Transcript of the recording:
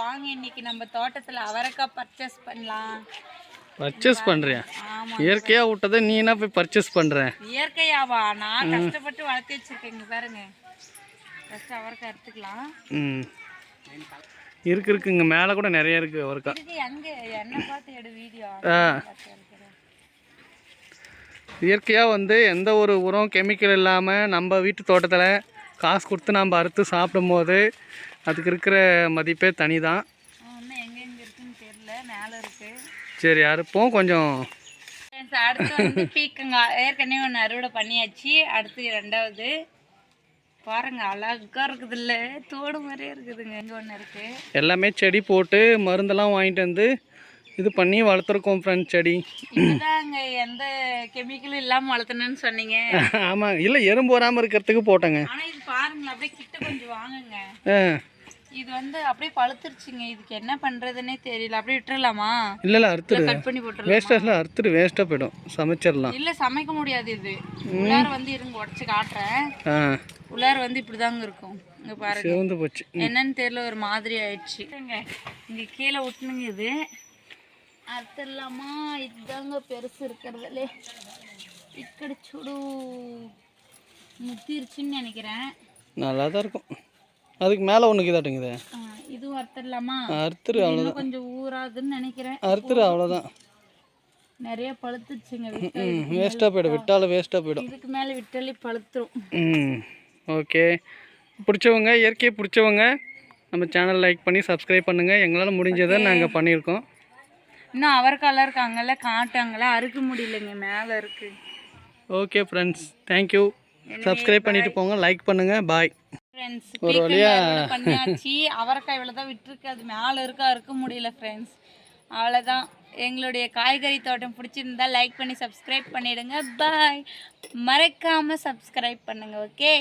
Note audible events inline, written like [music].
வாங்க இன்னைக்கு நம்ம தோட்டத்துல அவரைக்காய் பர்ச்சேஸ் பண்ணலாம். பர்ச்சேஸ் பண்ணுறியா இயற்கையாக விட்டதை நீ என்ன போய் பர்ச்சேஸ் பண்ணுற இயற்கையாவா? நான் கஷ்டப்பட்டு வளர்த்து வச்சிருக்கேங்க பாருங்க. ஃபர்ஸ்ட் அவரைக்காய் எடுத்துக்கலாம். ம். இருக்கு இருக்கு. இங்கே மேலே கூட நிறைய இருக்குது ஒருக்கா இதுக்கு எங்க? என்ன பார்த்து எடு வீடியோ. ஆ. இயற்கையாக வந்து எந்த ஒரு உரம் கெமிக்கல் இல்லாமல் நம்ம வீட்டு தோட்டத்தில் காசு கொடுத்து நம்ம அறுத்து சாப்பிடும்போது அதுக்கு இருக்கிற மதிப்பே தனி தான் இன்னும் எங்க எங்க இருக்குன்னு தெரியல மேல இருக்கு. சரி அறுப்போம் கொஞ்சம். அடுத்து வந்து பீக்கங்காய் ஏற்கனவே ஒன்று அறுவடை பண்ணியாச்சு. அடுத்து ரெண்டாவது பாருங்க அழகா இருக்குது இல்ல தோடு மாதிரியே இருக்குதுங்க. இங்க ஒன்று இருக்கு. எல்லாமே செடி போட்டு மருந்தெல்லாம் வாங்கிட்டு வந்து இது பண்ணி வளர்த்துருக்கோம் ஃப்ரெண்ட் செடி. எந்த கெமிக்கலும் இல்லாம வளர்த்தணும்னு சொன்னீங்க. [laughs] ஆமாம் இல்லை எறும்பு வராமல் இருக்கிறதுக்கு போட்டேங்க. ஆனா இது பாருங்களேன் அப்படியே கிட்ட கொஞ்சம் வாங்குங்க. இது வந்து அப்படியே பழுத்துருச்சுங்க. இதுக்கு என்ன பண்றதுன்னே தெரியல. அப்படியே விட்டுறலாமா? இல்லை இல்லை அறுத்துடு. கட் பண்ணி போட்டுறலாம்? வேஸ்ட்டாக அறுத்துடு. வேஸ்ட்டாக போயிடும். சமைச்சிடலாம். இல்ல சமைக்க முடியாது இது. உள்ளார வந்து இருங்க உடச்சு காட்டுறேன். உள்ளார வந்து இப்படிதாங்க இருக்கும். இங்க பாருங்க. சிவந்து போச்சு. என்னன்னு தெரியல ஒரு மாதிரி ஆயிடுச்சு. இங்க இங்க கீழே விட்டுனுங்க இது. அறுத்துடலாமா இதுதாங்க பெருசு இருக்கிறதுலே. இக்கடி சுடு முத்திருச்சுன்னு நினைக்கிறேன். நல்லா தான் இருக்கும். அதுக்கு மேலே ஒன்றுக்கு இதாட்டுங்குது ஆ, இதுவும் அறுத்துடலாமா? அறுத்துரு இது அவ்வளோ இன்னும் கொஞ்சம் ஊறாதுன்னு நினைக்கிறேன். அறுத்துரு அவ்வளோதான் நிறைய பழுத்துச்சுங்க வேஸ்ட்டாக போயிடும் விட்டாலும் வேஸ்ட்டாக போயிடும். இதுக்கு மேலே விட்டாலே பழுத்துரும். ஓகே. பிடிச்சவங்க இயற்கையை பிடிச்சவங்க நம்ம சேனல் லைக் பண்ணி சப்ஸ்கிரைப் பண்ணுங்கள் எங்களால் முடிஞ்சதை நாங்கள் பண்ணியிருக்கோம். இன்னும் அவரைக்காலாம் இருக்காங்கல்ல காட்டாங்களா அறுக்க முடியலைங்க மேலே இருக்கு. ஓகே ஃப்ரெண்ட்ஸ் தேங்க்யூ சப்ஸ்கிரைப் பண்ணிட்டு போங்க லைக் பண்ணுங்கள் பாய் ஃப்ரெண்ட்ஸ் ஒரு வழியா பண்ணியாச்சு. அவரைக்காய் இவ்வளோ தான் விட்டுருக்கு அது மேலே இருக்கா இருக்க முடியல ஃப்ரெண்ட்ஸ் அவ்வளோதான் எங்களுடைய காய்கறி தோட்டம் பிடிச்சிருந்தா லைக் பண்ணி சப்ஸ்கிரைப் பண்ணிடுங்க. பாய் மறக்காம சப்ஸ்கிரைப் பண்ணுங்க ஓகே